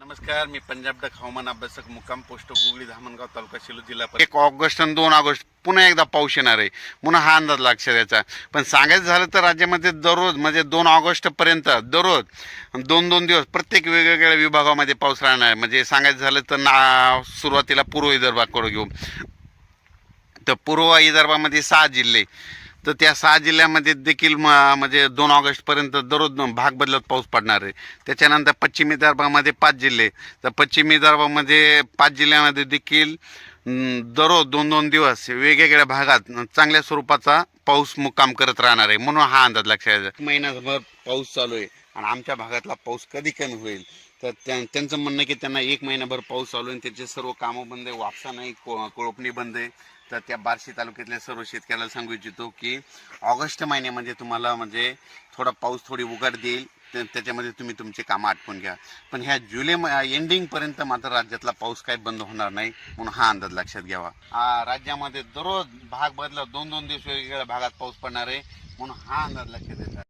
नमस्कार मी पंजाब डक हवामान अभ्यासक मुक्काम पोस्ट गुगळी धामणगाव तालुका सेलू जिल्हा एक ऑगस्ट आणि दोन ऑगस्ट पुन्हा एकदा पाऊस येणार आहे. पुन्हा हा अंदाज लक्षात याचा पण सांगायचं झालं तर राज्यामध्ये दररोज म्हणजे दोन ऑगस्टपर्यंत दररोज दोन दोन दिवस प्रत्येक वेगवेगळ्या विभागामध्ये पाऊस राहणार. आहे म्हणजे सांगायचं झालं तर ना सुरुवातीला पूर्व विदर्भाकडे घेऊ. तर पूर्व विदर्भामध्ये सहा जिल्हे. तर त्या सहा जिल्ह्यामध्ये देखील म- म्हणजे दोन ऑगस्टपर्यंत दररोज भाग बदलत पाऊस पडणार आहे. त्याच्यानंतर पश्चिम विदर्भामध्ये पाच जिल्हे. तर पश्चिम विदर्भामध्ये पाच जिल्ह्यामध्ये देखील दररोज दोन दोन दिवस वेगवेगळ्या भागात चांगल्या स्वरूपाचा पाऊस मुक्काम करत राहणार आहे. म्हणून हा अंदाज लक्षात महिनाभर पाऊस चालू आहे. आणि आमच्या भागातला पाऊस कधी कमी होईल? तर त्या- त्यांचं म्हणणं की त्यांना एक महिनाभर पाऊस चालू आहे आणि त्याचे सर्व कामं बंद आहे वापसा नाही को- कोळपणी बंद आहे. तर त्या बार्शी तालुक्यातल्या सर्व शेतकऱ्याला सांगू इच्छितो की ऑगस्ट महिन्यामध्ये तुम्हाला म्हणजे थोडा पाऊस थोडी उघड देईल त्याच्यामध्ये तुम्ही तुमचे कामं आटपून घ्या. पण ह्या जुलै एंडिंगपर्यंत मात्र राज्यातला पाऊस काही बंद होणार नाही म्हणून हा अंदाज लक्षात घ्यावा. राज्यामध्ये दररोज भाग बदला दोन दोन दिवस वेगवेगळ्या भागात पाऊस पडणार आहे म्हणून हा अंदाज लक्षात येतात